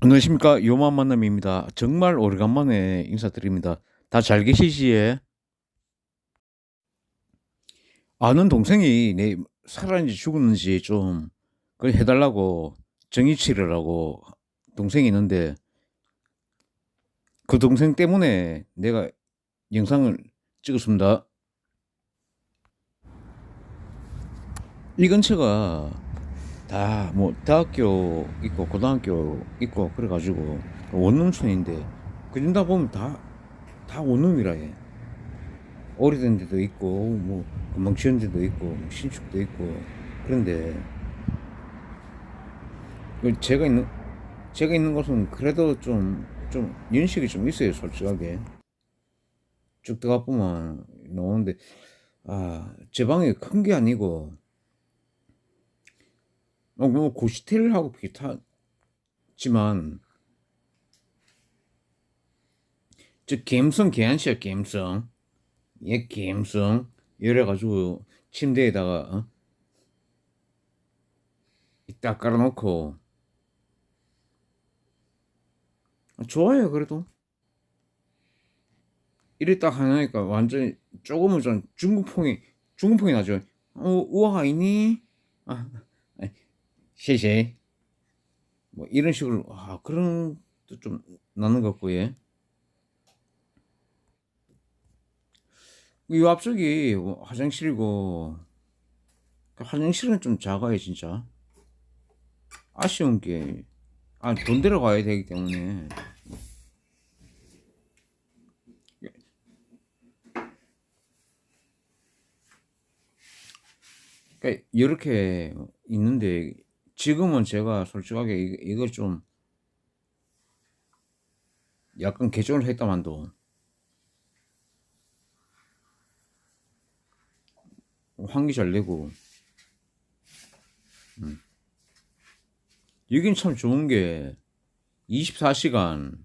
안녕하십니까 요만 만남입니다. 정말 오래간만에 인사드립니다. 다 잘 계시지에? 아는 동생이 내 살았는지 죽었는지 좀 그걸 해달라고 정의 치르라고 동생이 있는데 그 동생 때문에 내가 영상을 찍었습니다. 이 근처가 다 뭐 대학교 있고 고등학교 있고 그래가지고 원룸촌인데 그런다 보면 다 다 원룸이라 해. 오래된 데도 있고 뭐 금방 지은 데도 있고 뭐 신축도 있고 그런데 그 제가 있는 제가 있는 곳은 그래도 좀 좀 연식이 좀 있어요 솔직하게 쭉 들어가 보면 나오는데 아 제 방이 큰 게 아니고 어, 뭐 고시텔하고 비슷하지만 저 갬성 개한시야 갬성. 얘 갬성. 이래가지고 침대에다가 어? 딱 깔아놓고. 아, 좋아요 그래도. 딱 하니까 완전 조금은 좀 중국풍이 중국풍이 나죠. 어 우아가 있니? 아, 쉐쉐. 뭐 이런 식으로. 아 그런 좀 나는 것 같고 예. 이 앞쪽이 뭐 화장실이고 그 화장실은 좀 작아요 진짜. 아쉬운 게 아 돈 들어가야 되기 때문에. 그러니까 이렇게 있는데 지금은 제가 솔직하게 이- 이걸 좀 약간 개조를 했다만도 환기 잘 내고 음. 여긴 참 좋은 게 24시간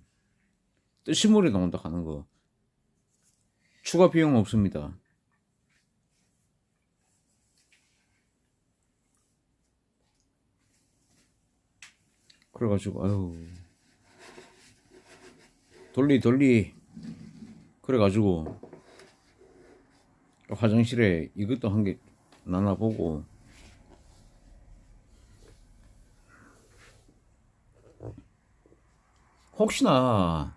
뜨신물이 나온다 하는 거 추가 비용 없습니다 그래가지고 아유. 돌리 돌리. 그래가지고 화장실에 이것도 한 개 나눠보고. 혹시나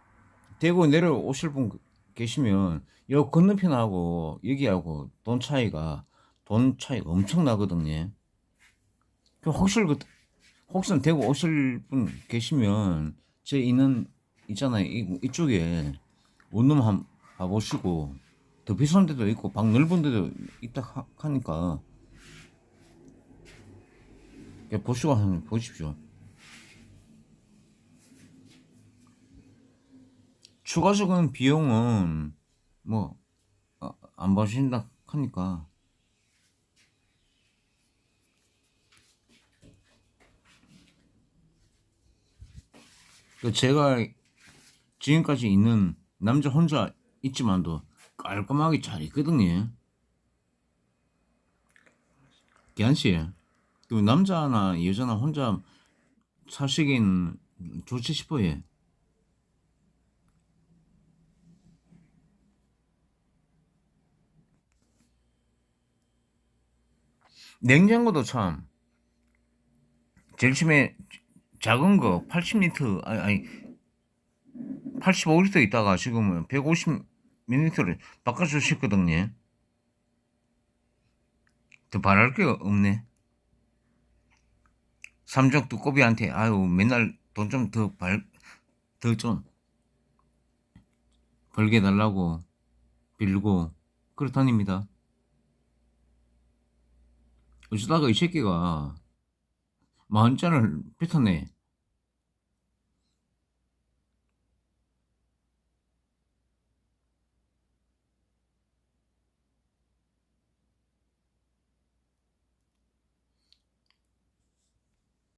대구 내려오실 분 계시면 여 건너편하고 여기하고 돈 차이가 돈 차이 엄청 나거든요. 그 혹시 그 혹시나 대구 오실 분 계시면 제 있는 있잖아요. 이, 이쪽에 원룸 한 봐보시고 더 비싼 데도 있고 방 넓은 데도 있다 하, 하니까 그냥 보시고 한번 보십시오. 추가적인 비용은 뭐안 봐주신다 하니까 그 제가 지금까지 있는 남자 혼자 있지만도 깔끔하게 잘 있거든요. 기한 씨, 그 남자나 여자나 혼자 사시긴 좋지 싶어요. 냉장고도 참 제일 처음에 작은 거 80리터 아니, 아니 85리터 있다가 지금은 150ml를 바꿔주셨거든요. 더 바랄 게 없네. 삼적 두꺼비한테 아유 맨날 돈 좀 더 발 더 좀 벌게 달라고 빌고 그렇다닙니다. 어쩌다가 이 새끼가 만 원짜리를 뱉어내.